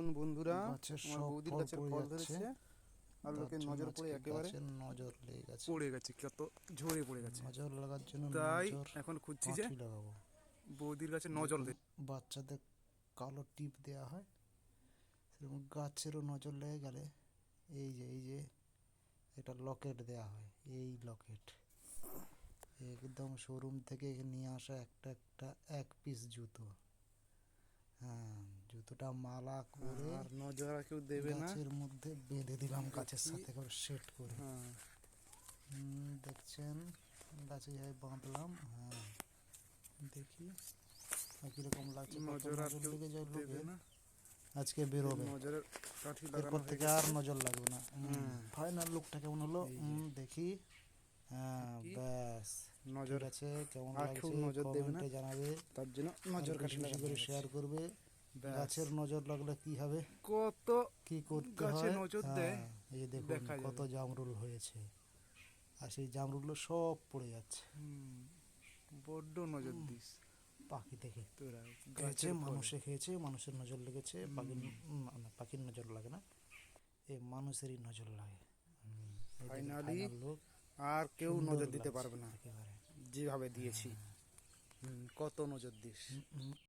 দেখুন বন্ধুরা? আমার বৌদির গাছের ফল ধরেছে। আর লোকের নজর পড়ে একেবারে নজর লেগে গেছে। পড়ে গেছে কত ঝরে পড়ে গেছে। নজর লাগার জন্য তাই এখন খুঁজছি যে লাগাবো। বৌদির গাছে নজর দে। বাচ্চাদের কালো টিপ দেওয়া হয়। সেরকম গাছেরও নজর লেগে গেলে এই যে এই যে এটা লকেট দেওয়া হয় এই লকেট। একদম শোরুম থেকে নিয়ে আসা একটা একটা এক পিস জুতো। হ্যাঁ। জুতোটা মালা করে আর নজর আর কেউ দেবে না। গাছের মধ্যে বেঁধে দিলাম গাছের সাথে করে সেট করে। হ্যাঁ। দেখছেন? গাছে যাই বাঁধলাম হ্যাঁ। দেখি কীরকম লাগছে? নজর আর কেউ দেবে না। আজকে বেরোবে। এরপর হয়ে থেকে আর নজর লাগবে না। হুম। ফাইনাল লুকটা কেমন হলো? দেখি। হ্যাঁ ব্যাস। নজর আছে কেমন আর লাগছে? নজর দেবে জানাবে। তার জন্য নজর বেশি করে শেয়ার করবে। গাছের নজর লাগলে কি হবে? কত কি করতে গাছে হয়? নজর হ্যাঁ, দেয়, এই দেখুন কত জামরুল হয়েছে। আর সেই জামরুলগুলো সব পড়ে যাচ্ছে। বড্ড নজর দিস। পাখি থেকে খেয়েছে মানুষে খেয়েছে মানুষের নজর লেগেছে পাখির উম, না, পাখির নজর লাগে না। এই মানুষেরই নজর লাগে। look, আর কেউ নজর দিতে পারবে না। যেভাবে দিয়েছি। হুম, কত নজর দিস।